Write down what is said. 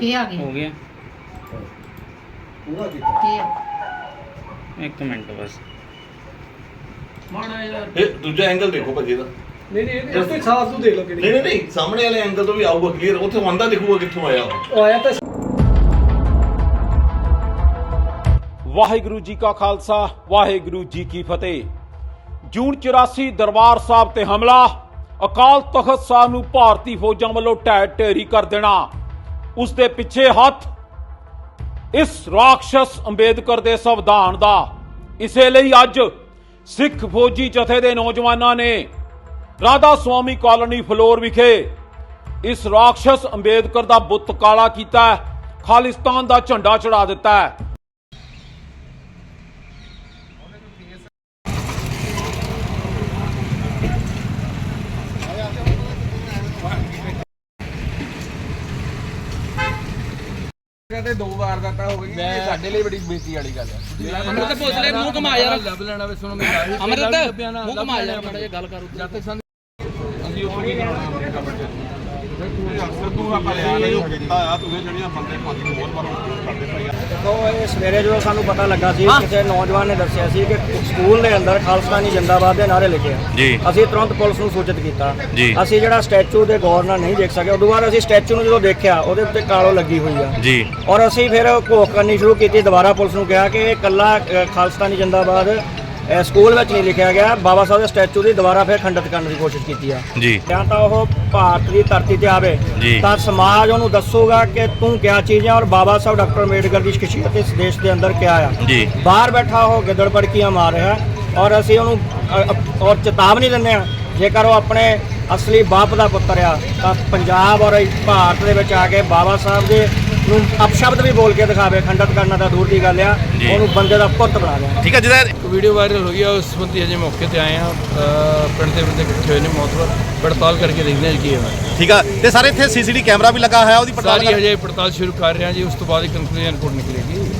ਕੀ ਆ ਗਿਆ ਹੋ ਗਿਆ। ਪੂਰਾ ਕੀਤਾ। ਕੀ ਆ? ਇੱਕ ਮਿੰਟ ਬਸ। ਇਹ ਦੂਜਾ ਐਂਗਲ ਦੇਖੋ ਭਾਜੀ ਇਹਦਾ। ਨਹੀਂ ਨਹੀਂ ਇਸ ਤੋਂ ਸਾਫ਼ ਤੂੰ ਦੇਖ ਲਓ ਨਹੀਂ ਨਹੀਂ ਨਹੀਂ ਸਾਹਮਣੇ ਵਾਲੇ ਐਂਗਲ ਤੋਂ ਵੀ ਆਊਗਾ ਕਲੀਅਰ ਉੱਥੇ ਆਂਦਾ ਦਿਖੂਗਾ ਕਿੱਥੋਂ ਆਇਆ ਉਹ। ਉਹ ਆਇਆ ਤਾਂ ਵਾਹਿਗੁਰੂ ਜੀ ਕਾ ਖਾਲਸਾ ਵਾਹਿਗੁਰੂ ਜੀ ਕੀ ਫਤਿਹ। ਜੂਨ 84 ਦਰਬਾਰ ਸਾਹਿਬ ਤੇ ਹਮਲਾ। ਅਕਾਲ ਤਖਤ ਸਾਹਿਬ ਨੂੰ ਭਾਰਤੀ ਫੌਜਾਂ ਵੱਲੋਂ ਢਹਿ ਢੇਰੀ ਕਰ ਦੇਣਾ। ਉਸ ਦੇ ਪਿੱਛੇ ਹੱਥ ਇਸ ਰਾਖਸ਼ ਅੰਬੇਦਕਰ ਦੇ ਸੰਵਿਧਾਨ ਦਾ। ਇਸੇ ਲਈ ਅੱਜ ਸਿੱਖ ਫੌਜੀ ਜਥੇ ਦੇ ਨੌਜਵਾਨਾਂ ਨੇ ਰਾਧਾ ਸੁਆਮੀ ਕਾਲੋਨੀ ਫਲੋਰ ਵਿਖੇ ਇਸ ਰਾਖਸ਼ ਅੰਬੇਦਕਰ ਦਾ ਬੁੱਤ ਕਾਲਾ ਕੀਤਾ ਖਾਲਿਸਤਾਨ ਦਾ ਝੰਡਾ ਚੜਾ ਦਿੱਤਾ ਹੈ। ਦੋ ਵਾਰ ਦਾ ਤਾਂ ਹੋ ਗਈ। ਇਹ ਸਾਡੇ ਲਈ ਬੜੀ ਬੇਇੱਜ਼ਤੀ ਵਾਲੀ ਗੱਲ ਹੈ ਅਮਰਤ ਭੋਸਲੇ ਮੂੰਹ ਘੁਮਾ ਯਾਰ। ਲੱਭ ਲੈਣਾ ਵੇ ਸੁਣੋ ਮੇਰੀ ਅਮਰਤ ਮੂੰਹ ਘੁਮਾ ਯਾਰ ਮਾੜਾ ਜਿਹਾ ਗੱਲ ਕਰ। ਉੱਤੇ ਜਦ ਤੱਕ ਸਾਨੂੰ ਅਸੀਂ ਤੂੰ। ਲਿਆ ਨਹੀਂ ਤੂੰ ਜਿਹੜੀਆਂ ਬੰਦੇ ਪੰਜ ਹੋਰ ਪਰ ਕਰਦੇ ਪਏ ਆ। ਦੇਖੋ ਇਹ ਸਵੇਰੇ ਜਦੋਂ ਸਾਨੂੰ ਪਤਾ ਲੱਗਾ ਸੀ ਕਿਸੇ ਨੌਜਵਾਨ ਨੇ ਦੱਸਿਆ ਸੀ ਕਿ ਸਕੂਲ ਦੇ ਅੰਦਰ ਖਾਲਸਤਾਨੀ ਜਿੰਦਾਬਾਦ ਦੇ ਨਾਰੇ ਲਿਖੇ ਆ। ਜੀ। ਅਸੀਂ ਤੁਰੰਤ ਪੁਲਿਸ ਨੂੰ ਸੂਚਿਤ ਕੀਤਾ। ਜੀ। ਅਸੀਂ ਜਿਹੜਾ ਸਟੈਚੂ ਦੇ ਗੌਰ ਨਾਲ ਨਹੀਂ ਦੇਖ ਸਕੇ ਉਦੋਂ ਬਾਅਦ ਅਸੀਂ ਸਟੈਚੂ ਨੂੰ ਜਦੋਂ ਦੇਖਿਆ ਉਹਦੇ ਉੱਤੇ ਕਾਲੋ ਲੱਗੀ ਹੋਈ ਆ। ਜੀ। ਔਰ ਅਸੀਂ ਫਿਰ ਘੋਖ ਕਰਨੀ ਸ਼ੁਰੂ ਕੀਤੀ ਦੁਬਾਰਾ ਪੁਲਿਸ ਨੂੰ ਕਿਹਾ ਕਿ ਇਹ ਕੱਲਾ ਅ, ਖਾਲਸਤਾਨੀ ਜਿੰਦਾਬਾਦ ਅ, ਸਕੂਲ ਵਿੱਚ ਨਹੀਂ ਲਿਖਿਆ ਗਿਆ। ਬਾਬਾ ਸਾਹਿਬ ਦੇ ਸਟੈਚੂ ਦੀ ਦੁਬਾਰਾ ਫਿਰ ਖੰਡਿਤ ਕਰਨ ਦੀ ਕੋਸ਼ਿਸ਼ ਕੀਤੀ ਆ। ਜੀ। ਜਾਂ ਤਾਂ ਉਹ ਭਾਰਤ ਦੀ ਧਰਤੀ ਤੇ ਆਵੇ ਜੀ। ਤਾਂ ਸਮਾਜ ਉਹਨੂੰ ਦੱਸੂਗਾ ਕਿ ਤੂੰ ਕਿਆ ਚੀਜ਼ ਹੈ ਔਰ ਬਾਬਾ ਸਾਹਿਬ ਡਾਕਟਰ ਅੰਬੇਡਕਰ ਦੀ ਸ਼ਖਸੀਅਤ ਇਸ ਦੇਸ਼ ਦੇ ਅੰਦਰ ਕਿਆ ਆ। ਜੀ। ਬਾਹਰ ਬੈਠਾ ਉਹ ਗਿੱਦੜ ਪੜਕੀਆਂ ਮਾਰ ਰਿਹਾ ਔਰ ਅਸੀਂ ਉਹਨੂੰ ਅ, ਅ, ਔਰ ਚੇਤਾਵਨੀ ਦਿੰਦੇ ਆ ਜੇਕਰ ਉਹ ਆਪਣੇ ਅਸਲੀ ਬਾਪ ਦਾ ਪੁੱਤਰ ਆ ਤਾਂ ਪੰਜਾਬ ਔਰ ਭਾਰਤ ਦੇ ਵਿੱਚ ਆ ਕੇ ਬਾਬਾ ਸਾਹਿਬ ਦੇ ਨੂੰ ਅਪਸ਼ਬਦ ਵੀ ਬੋਲ ਕੇ ਦਿਖਾਵੇ ਖੰਡਿਤ ਕਰਨਾ ਤਾਂ ਦੂਰ ਦੀ ਗੱਲ ਆ ਜੀ। ਉਹਨੂੰ ਬੰਦੇ ਦਾ ਪੁੱਤ ਬਣਾ ਲਿਆ। ਠੀਕ ਹੈ ਜਿਹਦਾ ਇੱਕ ਵੀਡੀਓ ਵਾਇਰਲ ਹੋ ਗਿਆ ਉਸ ਸੰਬੰਧੀ ਅਜੇ ਮੌਕੇ ਤੇ ਆਏ ਆ ਪਿੰਡ ਦੇ ਬੰਦੇ ਇਕੱਠੇ ਹੋਏ ਨੇ ਮੌਤਵਰ ਪੜਤਾਲ ਕਰਕੇ ਦੇਖਦੇ ਹਾਂ ਜੀ ਕੀ ਹੋਇਆ ਠੀਕ ਆ ਤੇ ਸਾਰੇ ਇੱਥੇ ਸੀਸੀਟੀ ਕੈਮਰਾ ਵੀ ਲੱਗਾ ਹੋਇਆ ਉਹਦੀ ਪੜਤਾਲ ਸਾਰੀ ਹਜੇ ਪੜਤਾਲ ਸ਼ੁਰੂ ਕਰ ਰਹੇ ਹਾਂ ਜੀ ਉਸ ਤੋਂ ਬਾਅਦ ਹੀ ਕਨਕਲੂਜਨ ਰਿਪੋਰਟ ਨਿਕਲੇਗੀ।